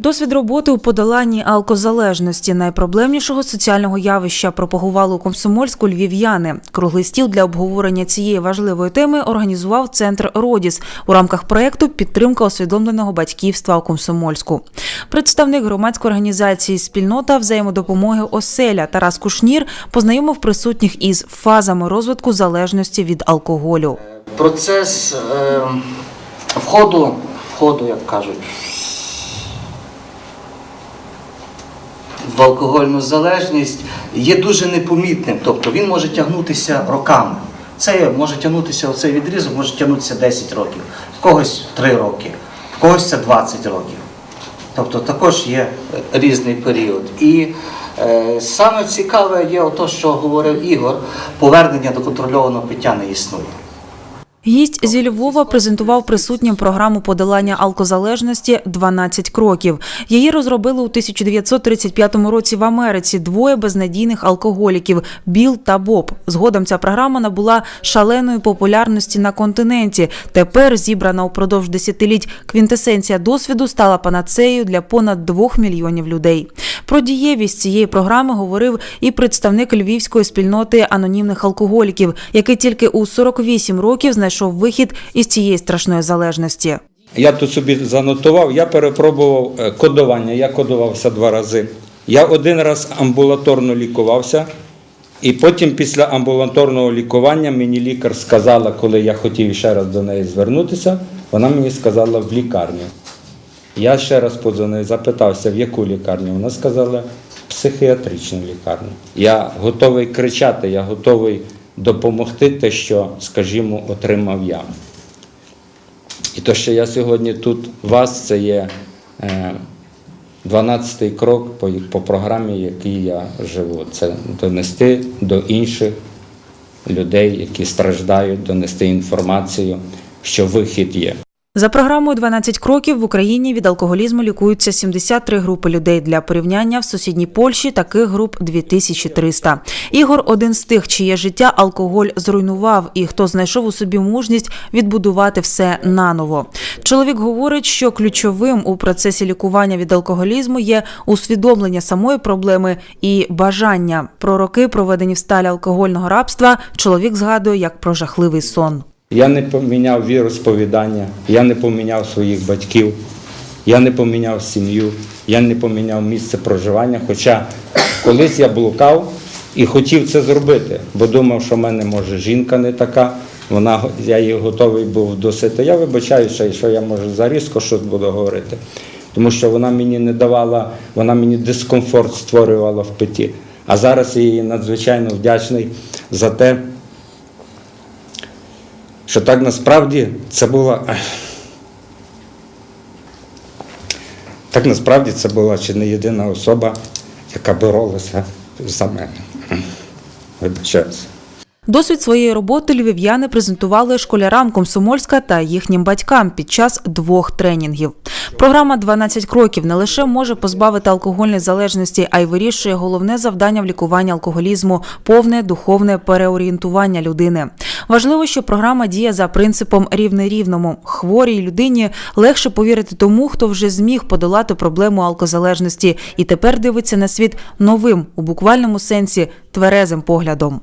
Досвід роботи у подоланні алкозалежності найпроблемнішого соціального явища пропагували у Комсомольську львів'яни. Круглий стіл для обговорення цієї важливої теми організував центр Родіс у рамках проєкту Підтримка усвідомленого батьківства у Комсомольську. Представник громадської організації Спільнота взаємодопомоги Оселя Тарас Кушнір познайомив присутніх із фазами розвитку залежності від алкоголю. Процес е, входу, входу, як кажуть, в алкогольну залежність є дуже непомітним. Тобто він може тягнутися роками. Це може тягнутися оцей відрізок, може тягнутися 10 років, в когось 3 роки, в когось це 20 років. Тобто також є е, різний період. І е, саме цікаве є ото, що говорив Ігор, повернення до контрольованого пиття не існує. Гість зі Львова презентував присутнім програму подолання алкозалежності «12 кроків. Її розробили у 1935 році в Америці двоє безнадійних алкоголіків Біл та Боб. Згодом ця програма набула шаленої популярності на континенті. Тепер зібрана упродовж десятиліть квінтесенція досвіду стала панацеєю для понад двох мільйонів людей. Про дієвість цієї програми говорив і представник львівської спільноти анонімних алкоголіків, який тільки у 48 років знайшов вихід із цієї страшної залежності. Я тут собі занотував, я перепробував е, кодування, я кодувався два рази. Я один раз амбулаторно лікувався, і потім після амбулаторного лікування мені лікар сказала, коли я хотів ще раз до неї звернутися, вона мені сказала в лікарню. Я ще раз подзвонив, запитався, в яку лікарню. Вона сказала, психіатричну лікарню. Я готовий кричати, я готовий допомогти те, що, скажімо, отримав я. І то, що я сьогодні тут вас, це є е, 12-й крок по, по програмі, якій я живу. Це донести до інших людей, які страждають, донести інформацію, що вихід є. За програмою «12 кроків в Україні від алкоголізму лікуються 73 групи людей. Для порівняння в сусідній Польщі таких груп 2300. Ігор один з тих, чиє життя алкоголь зруйнував, і хто знайшов у собі мужність відбудувати все наново. Чоловік говорить, що ключовим у процесі лікування від алкоголізму є усвідомлення самої проблеми і бажання. Про роки, проведені в сталі алкогольного рабства, чоловік згадує як про жахливий сон. Я не поміняв віросповідання, я не поміняв своїх батьків, я не поміняв сім'ю, я не поміняв місце проживання. Хоча колись я блукав і хотів це зробити, бо думав, що в мене може жінка не така. Вона я її готовий був досити. Я вибачаюся, що я може зарізко щось буду говорити, тому що вона мені не давала, вона мені дискомфорт створювала в питті. А зараз я їй надзвичайно вдячний за те що так насправді це була. Так насправді це була чи не єдина особа, яка боролася за мене. Вибачаюся. Досвід своєї роботи львів'яни презентували школярам Комсомольська та їхнім батькам під час двох тренінгів. Програма «12 кроків не лише може позбавити алкогольної залежності, а й вирішує головне завдання в лікуванні алкоголізму повне духовне переорієнтування людини. Важливо, що програма діє за принципом рівне рівному. Хворій людині легше повірити тому, хто вже зміг подолати проблему алкозалежності і тепер дивиться на світ новим у буквальному сенсі тверезим поглядом.